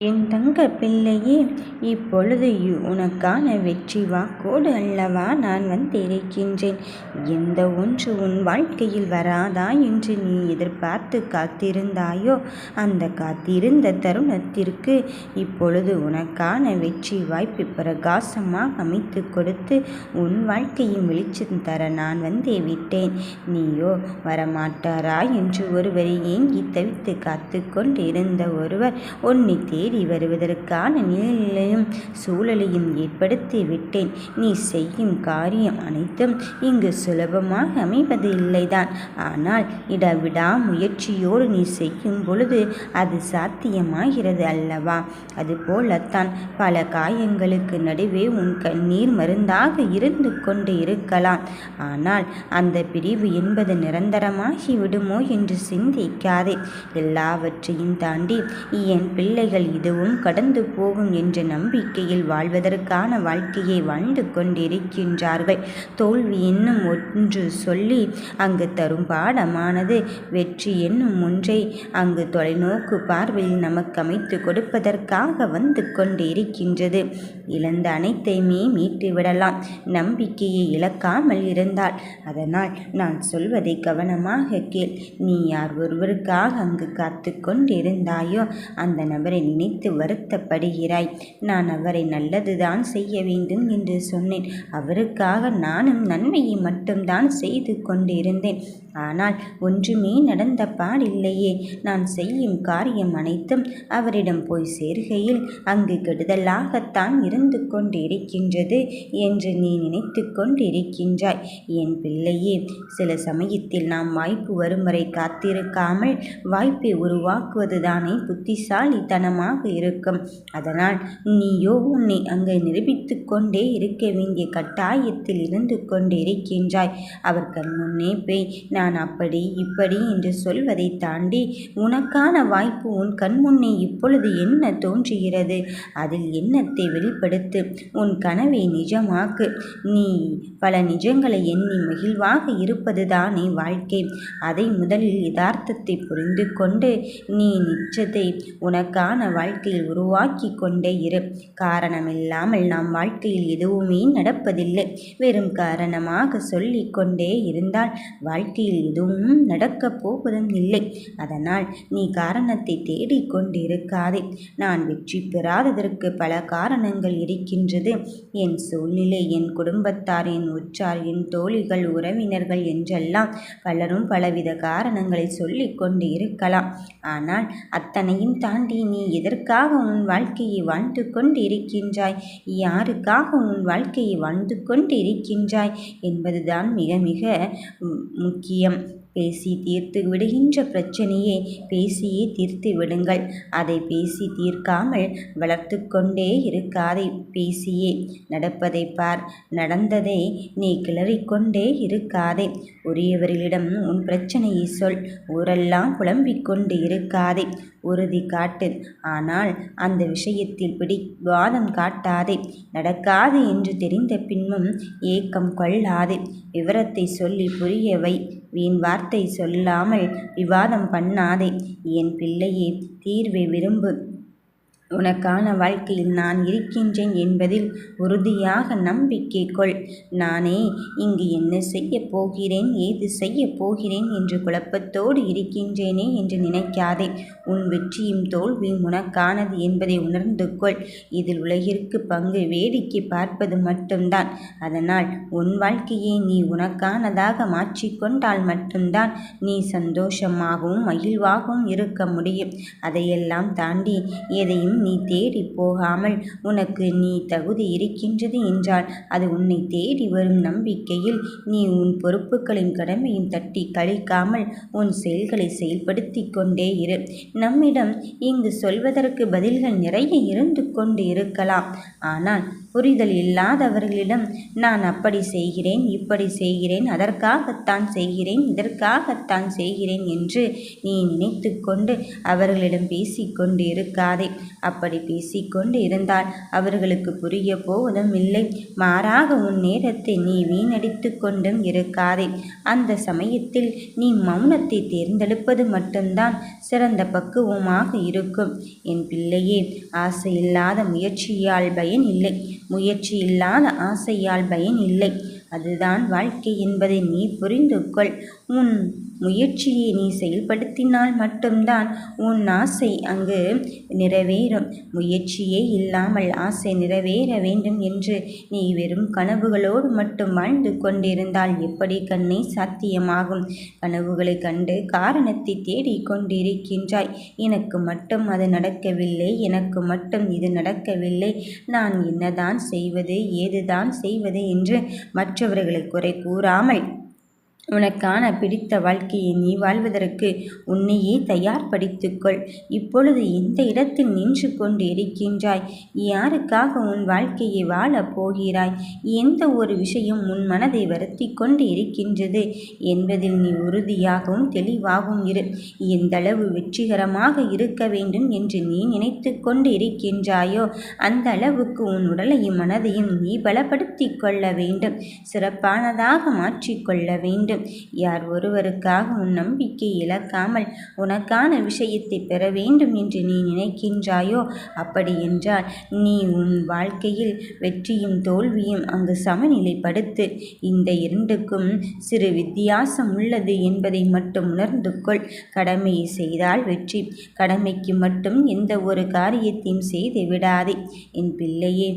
என் தங்க பிள்ளையே இப்பொழுது உனக்கான வெற்றி வாக்கோடு அல்லவா நான் வந்திருக்கின்றேன். எந்த ஒன்று உன் வாழ்க்கையில் வராதா என்று நீ எதிர்பார்த்து காத்திருந்தாயோ அந்த காத்திருந்த தருணத்திற்கு இப்பொழுது உனக்கான வெற்றி வாய்ப்பு பிரகாசமாக அமைத்து கொடுத்து உன் வாழ்க்கையின் வெளிச்சம் தர நான் வந்தே விட்டேன். நீயோ வரமாட்டாரா என்று ஒருவரை ஏங்கி தவித்து காத்து கொண்டிருந்த ஒருவர் உன்னை தேடி வருவதற்கான நிலையையும் சூழலையும் ஏற்படுத்தி விட்டேன். நீ செய்யும் காரியம் அனைத்தும் இங்கு சுலபமாக அமைவது இல்லைதான். ஆனால் இடவிடா முயற்சியோடு நீ செய்யும் பொழுது அது சாத்தியமாகிறது அல்லவா? அதுபோலத்தான் பல காயங்களுக்கு நடுவே உன் கண்ணீர் மருந்தாக இருந்து கொண்டு இருக்கலாம். ஆனால் அந்த பிரிவு என்பது நிரந்தரமாகி விடுமோ என்று சிந்திக்காதே. எல்லாவற்றையும் தாண்டி என் பிள்ளைகள் இதுவும் கடந்து போகும் என்ற நம்பிக்கையில் வாழ்வதற்கான வாழ்க்கையை வாழ்ந்து கொண்டிருக்கின்றார்கள். தோல்வி என்னும் ஒன்று சொல்லி அங்கு தரும் பாடமானது வெற்றி என்னும் ஒன்றை அங்கு தொலைநோக்கு பார்வையில் நமக்கு அமைத்து கொடுப்பதற்காக வந்து கொண்டிருக்கின்றது. இழந்த அனைத்தையுமே மீட்டு விடலாம். நம்பிக்கையை இழக்காமல் இருந்தால் அதனால் நான் சொல்வதை கவனமாக கேள். நீ யார் ஒருவருக்காக அங்கு காத்து கொண்டிருந்தாயோ அந்த நபரை நினை நினைத்து வருத்தப்படுகிறாய். நான் அவரை நல்லதுதான் செய்ய வேண்டும் என்று சொன்னேன். அவருக்காக நானும் நன்மையை மட்டும்தான் செய்து கொண்டிருந்தேன். ஆனால் ஒன்றுமே நடந்த பாடில்லையே. நான் செய்யும் காரியம் அனைத்தும் அவரிடம் போய் சேர்கையில் அங்கு கெடுதலாகத்தான் இருந்து கொண்டிருக்கின்றது என்று நீ நினைத்து கொண்டிருக்கின்றாய். என் பிள்ளையே சில சமயத்தில் நாம் வாய்ப்பு வரும் வரை காத்திருக்காமல் வாய்ப்பை உருவாக்குவதுதானே புத்திசாலித்தனமாக இருக்கும். அதனால் நீயோ உன்னை அங்கே நிரூபித்து கொண்டே இருக்க வேண்டிய கட்டாயத்தில் இருந்து கொண்டிருக்கின்றாய். அவர் கண் முன்னே போய் நான் அப்படி இப்படி என்று சொல்வதை தாண்டி உனக்கான வாய்ப்பு உன் கண் முன்னே இப்பொழுது என்ன தோன்றுகிறது? அதில் எண்ணத்தை வெளிப்படுத்து? உன் கனவை நிஜமாக்கு. நீ பல நிஜங்களை எண்ணி மகிழ்வாக இருப்பதுதானே வாழ்க்கை. அதை முதலில் யதார்த்தத்தை புரிந்து கொண்டு நீ நிச்சத்தை உனக்கான வாழ்க்கை வாழ்க்கையில் உருவாக்கி கொண்டே இரு. காரணமில்லாமல் நாம் வாழ்க்கையில் எதுவுமே நடப்பதில்லை. வெறும் காரணமாக சொல்லி கொண்டே இருந்தால் வாழ்க்கையில் எதுவும் நடக்கப் போவதும் இல்லை. அதனால் நீ காரணத்தை தேடிக்கொண்டிருக்காதே நான் வெற்றி பெறாததற்கு பல காரணங்கள் இருக்கின்றது. என் சூழ்நிலை என் குடும்பத்தார் என் உற்றார் என் தோழிகள் உறவினர்கள் என்றெல்லாம் பலரும் பலவித காரணங்களை சொல்லிக் கொண்டு இருக்கலாம் ஆனால் அத்தனையும் தாண்டி நீ எதற்கு எதற்காக உன் வாழ்க்கையை வாழ்ந்து கொண்டு இருக்கின்றாய் யாருக்காக உன் வாழ்க்கையை வாழ்ந்து கொண்டு இருக்கின்றாய் என்பதுதான் மிக மிக முக்கியம். பேசி தீர்த்து விடுகின்ற பிரச்சனையை பேசியே தீர்த்து விடுங்கள். அதை பேசி தீர்க்காமல் வளர்த்து கொண்டே இருக்காதே பேசியே. நடப்பதை பார் நடந்ததை நீ கிளறிக்கொண்டே இருக்காதே. உரியவர்களிடம் உன் பிரச்சனையை சொல் ஊரெல்லாம் புலம்பிக் கொண்டு இருக்காதே. உறுதி காட்டு ஆனால் அந்த விஷயத்தில் பிடிவாதம் காட்டாதே. நடக்காது என்று தெரிந்த பின்னும் ஏக்கம் கொள்ளாதே. விவரத்தை சொல்லி புரியவை. வீண் வார்த்தை சொல்லாமல் விவாதம் பண்ணாதே. என் பிள்ளையே தீர்வை விரும்பு. உனக்கான வாழ்க்கையில் நான் இருக்கின்றேன் என்பதில் உறுதியாக நம்பிக்கை கொள். நானே இங்கு என்ன செய்ய போகிறேன் ஏது செய்யப் போகிறேன் என்று குழப்பத்தோடு இருக்கின்றேனே என்று நினைக்காதே. உன் வெற்றியும் தோல்வியும் உனக்கானது என்பதை உணர்ந்து கொள். இதில் உலகிற்கு பங்கு வேடிக்கை பார்ப்பது மட்டும்தான். அதனால் உன் வாழ்க்கையை நீ உனக்கானதாக மாற்றிக்கொண்டால் மட்டும்தான் நீ சந்தோஷமாகவும் மகிழ்வாகவும் இருக்க முடியும். அதையெல்லாம் தாண்டி எதையும் நீ தேடி போகாமல் உனக்கு நீ தகுதி இருக்கின்றது என்றால் அது உன்னை தேடி வரும் நம்பிக்கையில் நீ உன் பொறுப்புகளின் கடமையும் தட்டி கழிக்காமல் உன் செயல்களை செயல்படுத்தி கொண்டே இரு. நம்மிடம் இங்கு சொல்வதற்கு பதில்கள் நிறைய இருந்து கொண்டு இருக்கலாம். ஆனால் புரிதல் இல்லாதவர்களிடம் நான் அப்படி செய்கிறேன் இப்படி செய்கிறேன் அதற்காகத்தான் செய்கிறேன் இதற்காகத்தான் செய்கிறேன் என்று நீ நினைத்து கொண்டு அவர்களிடம் பேசிக்கொண்டு இருக்காதே அப்படி பேசிக்கொண்டு இருந்தால் அவர்களுக்கு புரிய போவதும் இல்லை. மாறாக உன் நேரத்தை நீ வீணடித்து கொண்டும் இருக்காதே. அந்த சமயத்தில் நீ மௌனத்தை தேர்ந்தெடுப்பது மட்டும்தான் சிறந்த பக்குவமாக இருக்கும். என் பிள்ளையே ஆசையில்லாத முயற்சியால் பயன் இல்லை. முயற்சி இல்லாத ஆசையால் பயன் இல்லை. அதுதான் வாழ்க்கை என்பதை நீ புரிந்து கொள் உன் முயற்சியை நீ செயல்படுத்தினால் மட்டும்தான் உன் ஆசை அங்கு நிறைவேறும். முயற்சியே இல்லாமல் ஆசை நிறைவேற வேண்டும் என்று நீ வெறும் கனவுகளோடு மட்டும் வாழ்ந்து கொண்டிருந்தால் எப்படி கண்ணை சாத்தியமாகும்? கனவுகளை கண்டு காரணத்தை தேடிக் கொண்டிருக்கின்றாய். எனக்கு மட்டும் அது நடக்கவில்லை எனக்கு மட்டும் இது நடக்கவில்லை. நான் என்னதான் செய்வது ஏதுதான் செய்வது என்று மற்றவர்களை குறை கூறாமல் உனக்கான பிடித்த வாழ்க்கையை நீ வாழ்வதற்கு உன்னையே தயார்படுத்திக்கொள் இப்பொழுது இந்த இடத்தில் நின்று கொண்டு இருக்கின்றாய். யாருக்காக உன் வாழ்க்கையை வாழப் போகிறாய்? எந்த ஒரு விஷயம் உன் மனதை வருத்தி கொண்டு இருக்கின்றது என்பதில் நீ உறுதியாகவும் தெளிவாகவும் இரு. எந்தளவு வெற்றிகரமாக இருக்க வேண்டும் என்று நீ நினைத்து கொண்டு இருக்கின்றாயோ அந்த அளவுக்கு உன் உடலையும் மனதையும் நீ பலப்படுத்தி கொள்ள வேண்டும். சிறப்பானதாக மாற்றிக்கொள்ள வேண்டும். யார் ஒருவருக்காக உன் நம்பிக்கை இழக்காமல் உனக்கான விஷயத்தை பெற வேண்டும் என்று நீ நினைக்கின்றாயோ? அப்படி என்றால் நீ உன் வாழ்க்கையில் வெற்றியும் தோல்வியும் அங்கு சமநிலைப்படுத்து. இந்த இரண்டுக்கும் சிறு வித்தியாசம் உள்ளது என்பதை மட்டும் உணர்ந்து கொள். கடமையை செய்தால் வெற்றி. கடமைக்கு மட்டும் எந்த ஒரு காரியத்தையும் செய்து விடாதே. என் பிள்ளையே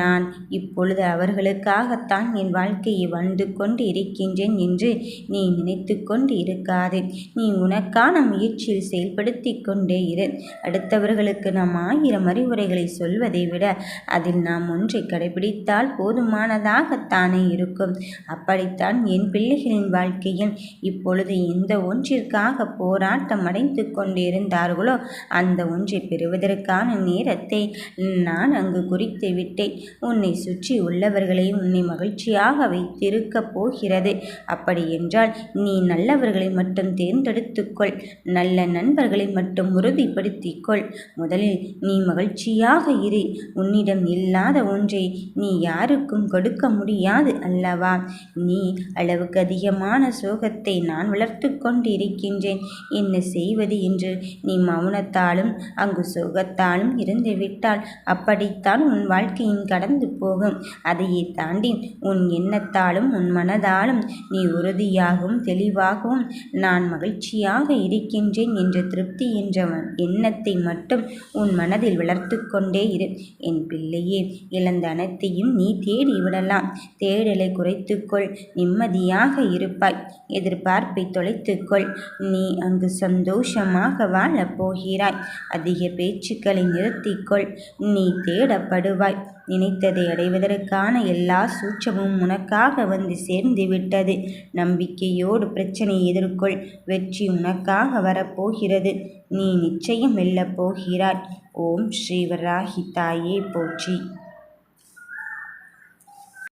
நான் இப்பொழுது அவர்களுக்காகத்தான் என் வாழ்க்கையை வாழ்ந்து கொண்டு இருக்கின்றேன் என்று நீ நினைத்து கொண்டு இருக்காதே நீ உனக்கான முயற்சியில் செயல்படுத்தி கொண்டே இரு. அடுத்தவர்களுக்கு நாம் ஆயிரம் அறிவுரைகளை சொல்வதை விட அதில் நாம் ஒன்றை கடைபிடித்தால் போதுமானதாகத்தானே இருக்கும். அப்படித்தான் என் பிள்ளைகளின் வாழ்க்கையில் இப்பொழுது எந்த ஒன்றிற்காக போராட்டம் அடைந்து கொண்டிருந்தார்களோ அந்த ஒன்றை பெறுவதற்கான நேரத்தை நான் அங்கு குறித்து விட்டேன். உன்னை சுற்றி உள்ளவர்களை உன்னை மகிழ்ச்சியாக வைத்திருக்கப் போகிறது. அப்படி என்றால் நீ நல்லவர்களை மட்டும் தேர்ந்தெடுத்துக்கொள். நல்ல நண்பர்களை மட்டும் உறுதிப்படுத்திக்கொள். முதலில் நீ மகிழ்ச்சியாக இரு. உன்னிடம் இல்லாத ஒன்றை நீ யாருக்கும் கொடுக்க முடியாது அல்லவா? நீ அளவுக்கு அதிகமான சோகத்தை நான் வளர்த்து கொண்டிருக்கின்றேன். என்ன செய்வது என்று நீ மௌனத்தாலும் அங்கு சோகத்தாலும் இருந்து விட்டால் அப்படித்தான் உன் வாழ்க்கையின் கடந்து போகும். அதையே தாண்டி உன் எண்ணத்தாலும் உன் மனதாலும் நீ ஒரு உறுதியாகவும் தெளிவாகவும் நான் மகிழ்ச்சியாக இருக்கின்றேன் என்ற திருப்தி என்ற எண்ணத்தை மட்டும் உன் மனதில் வளர்த்து கொண்டே இரு. என் பிள்ளையே இழந்த அனைத்தையும் நீ தேடி விடலாம். தேடலை குறைத்துக்கொள் நிம்மதியாக இருப்பாய். எதிர்பார்ப்பை தொலைத்துக்கொள் நீ அங்கு சந்தோஷமாக வாழப் போகிறாய். அதிக பேச்சுக்களை நிறுத்திக்கொள் நீ தேடப்படுவாய். நினைத்ததை அடைவதற்கான எல்லா சூட்சமும் உனக்காக வந்து சேர்ந்து விட்டது. நம்பிக்கையோடு பிரச்சனையை எதிர்கொள். வெற்றி உனக்காக வரப்போகிறது. நீ நிச்சயம் வெல்லப் போகிறாய். ஓம் ஸ்ரீவராகி தாயே போற்றி.